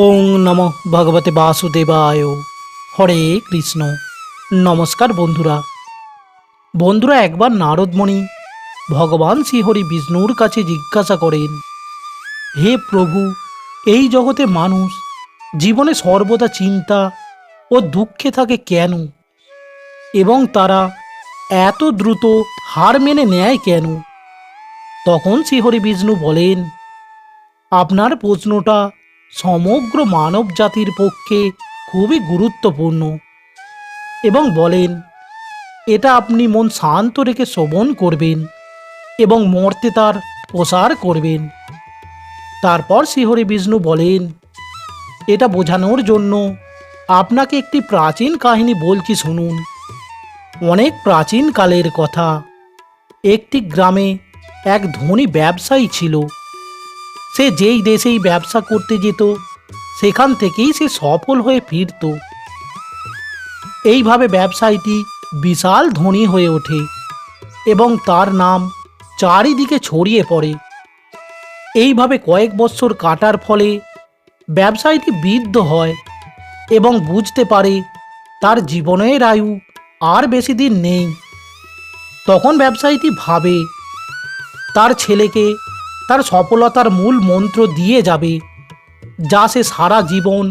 ওং নম ভগবতে বাসুদেবায়। হরে কৃষ্ণ। নমস্কার বন্ধুরা। বন্ধুরা, একবার নারদমণি ভগবান শ্রীহরি বিষ্ণুর কাছে জিজ্ঞাসা করেন, হে প্রভু, এই জগতে মানুষ জীবনে সর্বদা চিন্তা ও দুঃখে থাকে কেন? এবং তারা এত দ্রুত হার মেনে নেয় কেন? তখন শ্রীহরি বিষ্ণু বলেন, আপনার প্রশ্নটা সমগ্র মানব জাতির পক্ষে খুবই গুরুত্বপূর্ণ। এবং বলেন, এটা আপনি মন শান্ত রেখে শ্রবণ করবেন এবং মর্তে তার প্রসার করবেন। তারপর শ্রীহরি বিষ্ণু বলেন, এটা বোঝানোর জন্য আপনাকে একটি প্রাচীন কাহিনী বলছি শুনুন। অনেক প্রাচীন কালের কথা। একটি গ্রামে এক ধনী ব্যবসায়ী ছিল। সে যেই দেশেই ব্যবসা করতে যেত, সেখান থেকেই সে সফল হয়ে ফিরত। এইভাবে ব্যবসায়ীটি বিশাল ধনী হয়ে ওঠে এবং তার নাম চারিদিকে ছড়িয়ে পড়ে। এইভাবে কয়েক বৎসর কাটার ফলে ব্যবসায়ীটি বৃদ্ধ হয় এবং বুঝতে পারে তার জীবনের আয়ু আর বেশি দিন নেই। তখন ব্যবসায়ীটি ভাবে, তার ছেলেকে তার সফলতার মূল মন্ত্র দিয়ে যাবে। যা সে সারা জীবন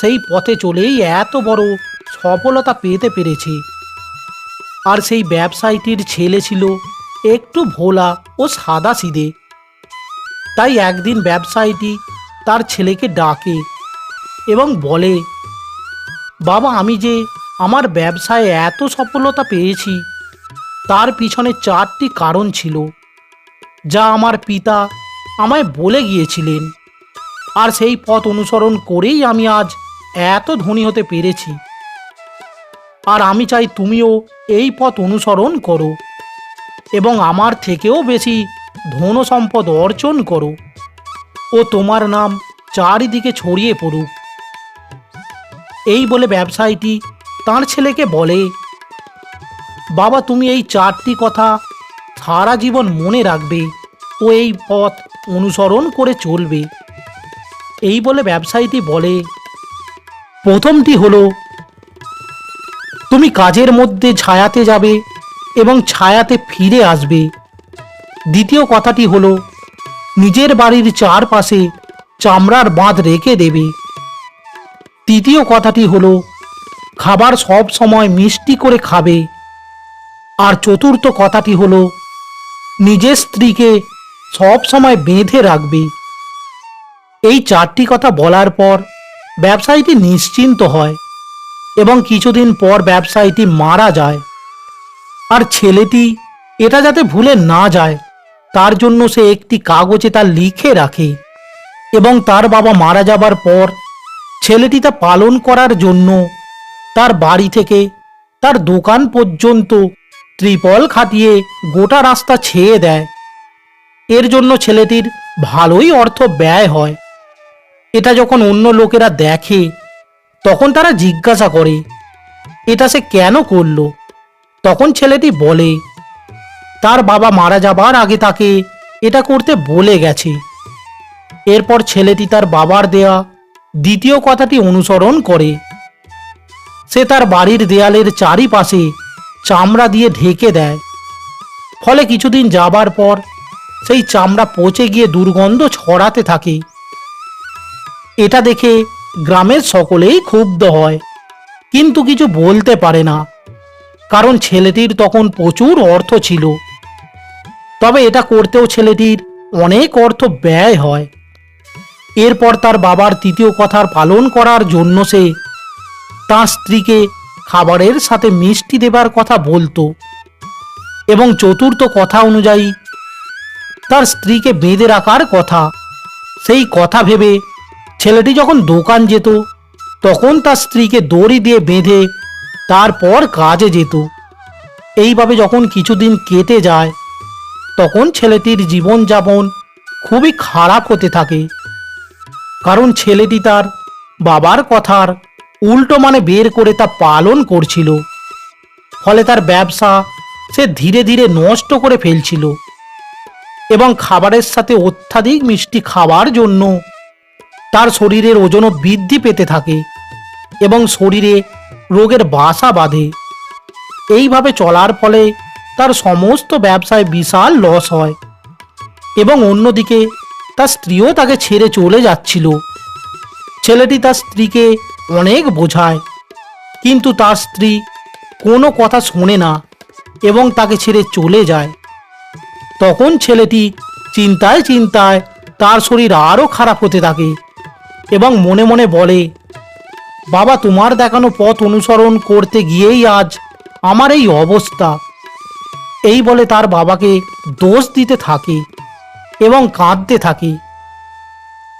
সেই পথে চলেই এত বড় সফলতা পেতে পেরেছে। আর সেই ব্যবসায়ীটির ছেলে ছিল একটু ভোলা ও সাদা সিদে। তাই একদিন ব্যবসায়ীটি তার ছেলেকে ডাকে এবং বলে, বাবা, আমি যে আমার ব্যবসায় এত সফলতা পেয়েছি, তার পিছনে চারটি কারণ ছিল। যা আমার পিতা আমায় বলে গিয়েছিলেন। আর সেই পথ অনুসরণ করেই আমি আজ এত ধনী হতে পেরেছি। আর আমি চাই তুমিও এই পথ অনুসরণ করো এবং আমার থেকেও বেশি ধন সম্পদ অর্জন করো ও তোমার নাম চারিদিকে ছড়িয়ে পড়ুক। এই বলে ব্যবসায়ীটি তার ছেলেকে বলে, বাবা, তুমি এই চারটি কথা সারা জীবন মনে রাখবে ও এই পথ অনুসরণ করে চলবে। এই বলে ব্যবসায়ীটি বলে, প্রথমটি হলো, তুমি কাজের মধ্যে ছায়াতে যাবে এবং ছায়াতে ফিরে আসবে। দ্বিতীয় কথাটি হলো, নিজের বাড়ির চারপাশে চামড়ার বাঁধ রেখে দেবে। তৃতীয় কথাটি হলো, খাবার সব সময় মিষ্টি করে খাবে। আর চতুর্থ কথাটি হলো নিজের স্ত্রীকে সব সময় বেঁধে রাখবে। এই চারটি কথা বলার পর ব্যবসায়ীটি নিশ্চিন্ত হয় এবং কিছুদিন পর ব্যবসায়ীটি মারা যায়। আর ছেলেটি এটা যাতে ভুলে না যায়, তার জন্য সে একটি কাগজে তা লিখে রাখে এবং তার বাবা মারা যাবার পর ছেলেটি তা পালন করার জন্য তার বাড়ি থেকে তার দোকান পর্যন্ত ত্রিপল খাটিয়ে গোটা রাস্তা ছেয়ে দেয়। এর জন্য ছেলেটির ভালোই অর্থ ব্যয় হয়। এটা যখন অন্য লোকেরা দেখে, তখন তারা জিজ্ঞাসা করে, এটা সে কেন করল? তখন ছেলেটি বলে, তার বাবা মারা যাবার আগে তাকে এটা করতে বলে গেছে। এরপর ছেলেটি তার বাবার দেয়া দ্বিতীয় কথাটি অনুসরণ করে। সে তার বাড়ির দেয়ালের চারিপাশে চামড়া দিয়ে ঢেকে দেয়। ফলে কিছুদিন যাবার পর সেই চামড়া পচে গিয়ে দুর্গন্ধ ছড়াতে থাকে। এটা দেখে গ্রামের সকলেই ক্ষুব্ধ হয়, কিন্তু কিছু বলতে পারে না, কারণ ছেলেটির তখন প্রচুর অর্থ ছিল। তবে এটা করতেও ছেলেটির অনেক অর্থ ব্যয় হয়। এরপর তার বাবার তৃতীয় কথার পালন করার জন্য সে তার স্ত্রীকে খাবারের সাথে মিষ্টি দেবার কথা বলতো। এবং চতুর্থ কথা অনুযায়ী তার স্ত্রীকে বেঁধে রাখার কথা। সেই কথা ভেবে ছেলেটি যখন দোকান যেত, তখন তার স্ত্রীকে দড়ি দিয়ে বেঁধে তারপর কাজে যেত। এইভাবে যখন কিছুদিন কেটে যায়, তখন ছেলেটির জীবনযাপন খুবই খারাপ হতে থাকে। কারণ ছেলেটি তার বাবার কথার উল্টো মানে বের করে তা পালন করছিল। ফলে তার ব্যবসা সে ধীরে ধীরে নষ্ট করে ফেলছিল এবং খাবারের সাথে অত্যাধিক মিষ্টি খাওয়ার জন্য তার শরীরের ওজনও বৃদ্ধি পেতে থাকে এবং শরীরে রোগের বাসা বাঁধে। এইভাবে চলার ফলে তার সমস্ত ব্যবসায় বিশাল লস হয় এবং অন্যদিকে তার স্ত্রীও তাকে ছেড়ে চলে যাচ্ছিল। ছেলেটি তার স্ত্রীকে অনেক বোঝায়। কিন্তু তার স্ত্রী কোনো কথা শোনে না এবং তাকে ছেড়ে চলে যায়। তখন ছেলেটি চিন্তায় চিন্তায় তার শরীর আরও খারাপ হতে থাকে এবং মনে মনে বলে, বাবা, তোমার দেখানো পথ অনুসরণ করতে গিয়েই আজ আমার এই অবস্থা। এই বলে তার বাবাকে দোষ দিতে থাকে এবং কাঁদতে থাকে।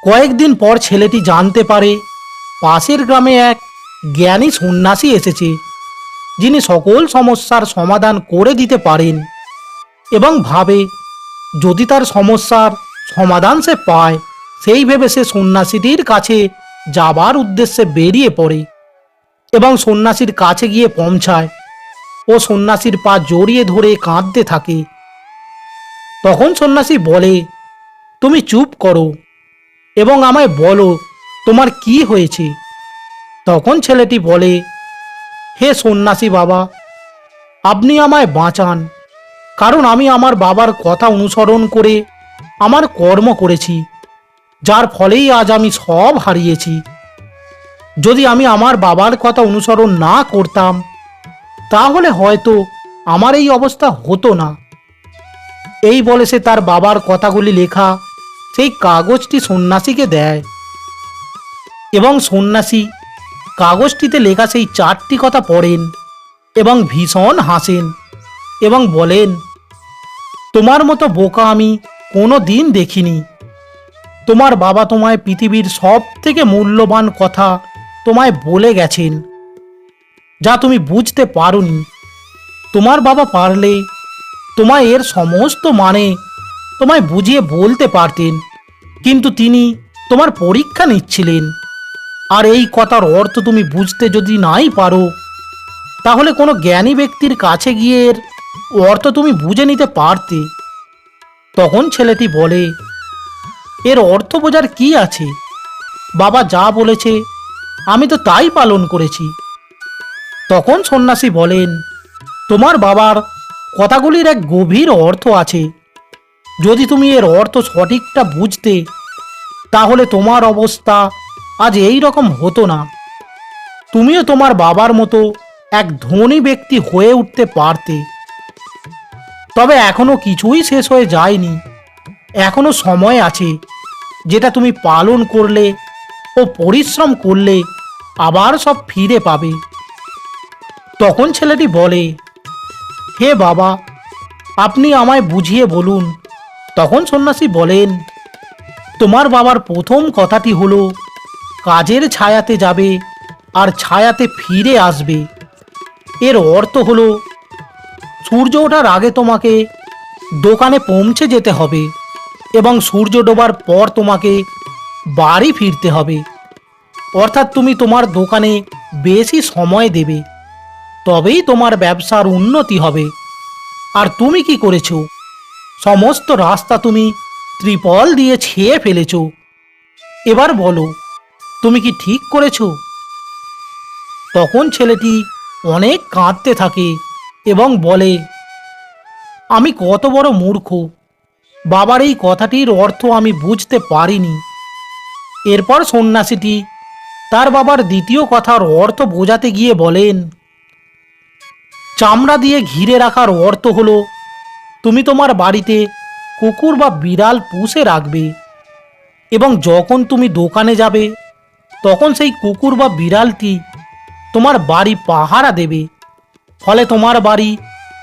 কয়েকদিন পর ছেলেটি জানতে পারে পাশের গ্রামে এক জ্ঞানী সন্ন্যাসী এসেছে, যিনি সকল সমস্যার সমাধান করে দিতে পারেন এবং ভাবে যদি তার সমস্যার সমাধান সে পায়, সেই ভেবে সে সন্ন্যাসীটির কাছে যাবার উদ্দেশ্যে বেরিয়ে পড়ে এবং সন্ন্যাসীর কাছে গিয়ে পৌঁছায় ও সন্ন্যাসীর পা জড়িয়ে ধরে কাঁদতে থাকে। তখন সন্ন্যাসী বলে, তুমি চুপ করো এবং আমায় বলো তোমার কি হয়েছে? তখন ছেলেটি বলে, হে সন্ন্যাসী বাবা, আপনি আমায় বাঁচান, কারণ আমি আমার বাবার কথা অনুসরণ করে আমার কর্ম করেছি, যার ফলেই আজ আমি সব হারিয়েছি। যদি আমি আমার বাবার কথা অনুসরণ না করতাম, তাহলে হয়তো আমার এই অবস্থা হতো না। এই বলে সে তার বাবার কথাগুলি লেখা সেই কাগজটি সন্ন্যাসীকে দেয়। এবং সন্ন্যাসী, কাগজটিতে লেখা সেই চারটি কথা পড়েন এবং ভীষণ হাসেন এবং বলেন, তোমার মতো বোকা আমি কোনো দিন দেখিনি। তোমার বাবা তোমায় পৃথিবীর সব থেকে মূল্যবান কথা তোমায় বলে গেছেন, যা তুমি বুঝতে পারোনি। তোমার বাবা পারলে তোমায় এর সমস্ত মানে তোমায় বুঝিয়ে বলতে পারতেন, কিন্তু তিনি তোমার পরীক্ষা নিচ্ছিলেন। আর এই কথার অর্থ তুমি বুঝতে যদি নাই পারো, তাহলে কোনো জ্ঞানী ব্যক্তির কাছে গিয়ে এর অর্থ তুমি বুঝে নিতে পারতে। তখন ছেলেটি বলে, এর অর্থ বোঝার কি আছে? বাবা যা বলেছে, আমি তো তাই পালন করেছি। তখন সন্ন্যাসী বলেন, তোমার বাবার কথাগুলির এক গভীর অর্থ আছে। যদি তুমি এর অর্থ সঠিকটা বুঝতে, তাহলে তোমার অবস্থা আজ এই রকম হতো না। তুমিও তোমার বাবার মতো এক ধনী ব্যক্তি হয়ে উঠতে পারতে। তবে এখনও কিছুই শেষ হয়ে যায়নি। এখনও সময় আছে, যেটা তুমি পালন করলে ও পরিশ্রম করলে আবার সব ফিরে পাবে। তখন ছেলেটি বলে, হে বাবা, আপনি আমায় বুঝিয়ে বলুন। তখন সন্ন্যাসী বলেন, তোমার বাবার প্রথম কথাটি হলো কাজের ছায়াতে যাবে আর ছায়াতে ফিরে আসবে। এর অর্থ হলো, সূর্য ওঠার আগে তোমাকে দোকানে পৌঁছে যেতে হবে এবং সূর্য ডোবার পর তোমাকে বাড়ি ফিরতে হবে। অর্থাৎ তুমি তোমার দোকানে বেশি সময় দেবে, তবেই তোমার ব্যবসার উন্নতি হবে। আর তুমি কি করেছ? সমস্ত রাস্তা তুমি ত্রিপল দিয়ে ছেয়ে ফেলেছ। এবার বলো তুমি কি ঠিক করেছ? তখন ছেলেটি অনেক কাঁদতে থাকে এবং বলে, আমি কত বড় মূর্খ। বাবার এই কথাটির অর্থ আমি বুঝতে পারিনি। এরপর সন্ন্যাসীটি তার বাবার দ্বিতীয় কথার অর্থ বোঝাতে গিয়ে বলেন, চামড়া দিয়ে ঘিরে রাখার অর্থ হলো, তুমি তোমার বাড়িতে কুকুর বা বিড়াল পুষে রাখবে এবং যখন তুমি দোকানে যাবে তখন সেই কুকুর বা বিড়ালটি তোমার বাড়ি পাহারা দেবে। ফলে তোমার বাড়ি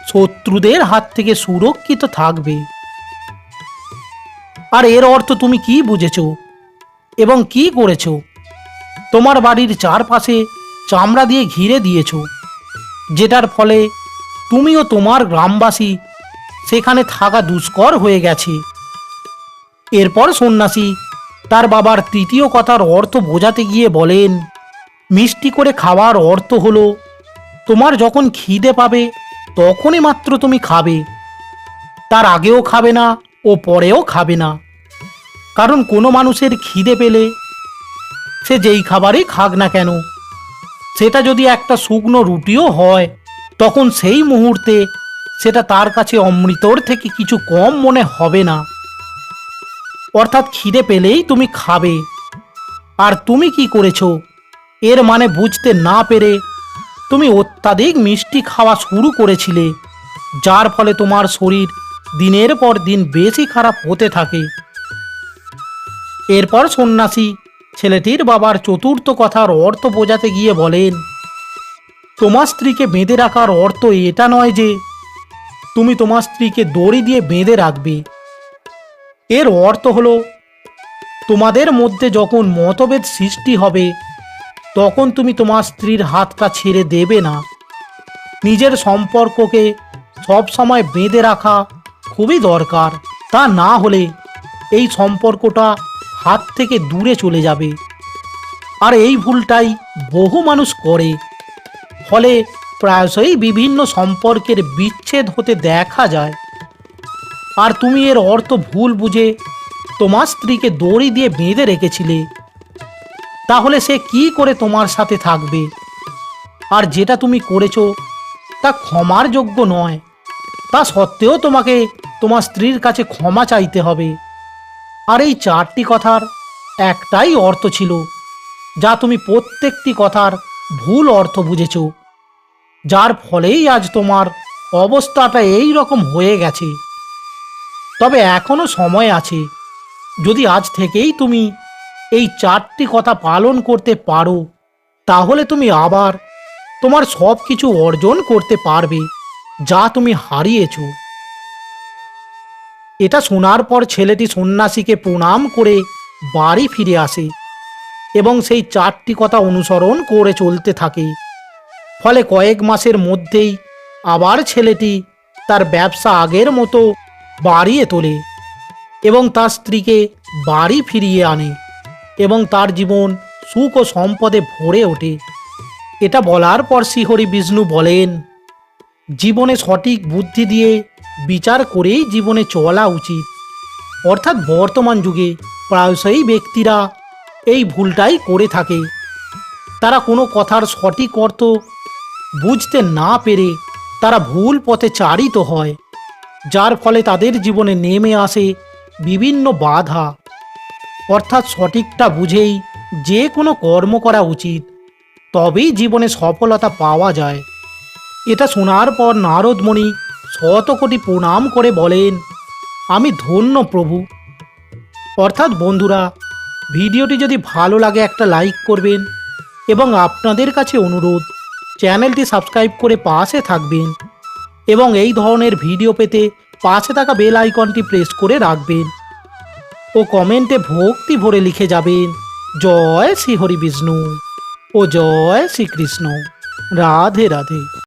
শত্রুদের হাত থেকে সুরক্ষিত থাকবে। আর এর অর্থ তুমি কি বুঝেছ এবং কি করেছ? তোমার বাড়ির চারপাশে চামড়া দিয়ে ঘিরে দিয়েছ, যেটার ফলে তুমিও তোমার গ্রামবাসী সেখানে থাকা দুষ্কর হয়ে গেছে। এরপর সন্ন্যাসী তার বাবার তৃতীয় কথার অর্থ বোঝাতে গিয়ে বলেন, মিষ্টি করে খাওয়ার অর্থ হলো, তোমার যখন খিদে পাবে, তখনই মাত্র তুমি খাবে। তার আগেও খাবে না ও পরেও খাবে না। কারণ কোনো মানুষের খিদে পেলে সে যেই খাবারই খাক না কেন। সেটা যদি একটা শুকনো রুটিও হয়, তখন সেই মুহূর্তে সেটা তার কাছে অমৃতর থেকে কিছু কম মনে হবে না। অর্থাৎ খিদে পেলেই তুমি খাবে। আর তুমি কি করেছ? এর মানে বুঝতে না পেরে তুমি অত্যাধিক মিষ্টি খাওয়া শুরু করেছিলে, যার ফলে তোমার শরীর দিনের পর দিন বেশি খারাপ হতে থাকে। এরপর সন্ন্যাসী ছেলেটির বাবার চতুর্থ কথার অর্থ বোঝাতে গিয়ে বলেন, তোমার স্ত্রীকে বেঁধে রাখার অর্থ এটা নয় যে, তুমি তোমার স্ত্রীকে দড়ি দিয়ে বেঁধে রাখবে। এর অর্থ হলো, তোমাদের মধ্যে যখন মতভেদ সৃষ্টি হবে, তখন তুমি তোমার স্ত্রীর হাতটা ছেড়ে দেবে না। নিজের সম্পর্ককে সব সময় বেঁধে রাখা খুবই দরকার। তা না হলে এই সম্পর্কটা হাত থেকে দূরে চলে যাবে। আর এই ভুলটাই বহু মানুষ করে। ফলে প্রায়শই বিভিন্ন সম্পর্কের বিচ্ছেদ হতে দেখা যায়। আর তুমি এর অর্থ ভুল বুঝে তোমার স্ত্রীকে দড়ি দিয়ে বেঁধে রেখেছিলে। তাহলে সে কি করে তোমার সাথে থাকবে? আর যেটা তুমি করেছ, তা ক্ষমার যোগ্য নয়। তা সত্ত্বেও তোমাকে তোমার স্ত্রীর কাছে ক্ষমা চাইতে হবে। আর এই চারটি কথার একটাই অর্থ ছিল, যা তুমি প্রত্যেকটি কথার ভুল অর্থ বুঝেছ। যার ফলেই আজ তোমার অবস্থাটা এই রকম হয়ে গেছে। তবে এখনও সময় আছে। যদি আজ থেকেই তুমি এই চারটি কথা পালন করতে পারো, তাহলে তুমি আবার তোমার সব কিছু অর্জন করতে পারবে, যা তুমি হারিয়েছ। এটা শোনার পর ছেলেটি সন্ন্যাসীকে প্রণাম করে বাড়ি ফিরে আসে এবং সেই চারটি কথা অনুসরণ করে চলতে থাকে। ফলে কয়েক মাসের মধ্যেই আবার ছেলেটি তার ব্যবসা আগের মতো বাড়িয়ে তোলে এবং তার স্ত্রীকে বাড়ি ফিরিয়ে আনে এবং তার জীবন সুখ ও সম্পদে ভরে ওঠে। এটা বলার পর শ্রীহরি বিষ্ণু বলেন, জীবনে সঠিক বুদ্ধি দিয়ে বিচার করেই জীবনে চলা উচিত। অর্থাৎ বর্তমান যুগে প্রায়শই ব্যক্তিরা এই ভুলটাই করে থাকে। তারা কোনো কথার সঠিক অর্থ বুঝতে না পেরে তারা ভুল পথে চারিত হয়। যার ফলে তাদের জীবনে নেমে আসে বিভিন্ন বাধা। অর্থাৎ সঠিকটা বুঝেই যে কোনো কর্ম করা উচিত, তবেই জীবনে সফলতা পাওয়া যায়। এটা শোনার পর নারদমণি শত কোটি প্রণাম করে বলেন, আমি ধন্য প্রভু। অর্থাৎ বন্ধুরা, ভিডিওটি যদি ভালো লাগে একটা লাইক করবেন এবং আপনাদের কাছে অনুরোধ, চ্যানেলটি সাবস্ক্রাইব করে পাশে থাকবেন। এবং এই ধরনের ভিডিও পেতে পাশে থাকা বেল আইকনটি প্রেস করে রাখবেন। ও কমেন্টে ভক্তি ভরে লিখে যাবেন, জয় শ্রী হরি বিষ্ণু ও জয় শ্রীকৃষ্ণ রাধে রাধে।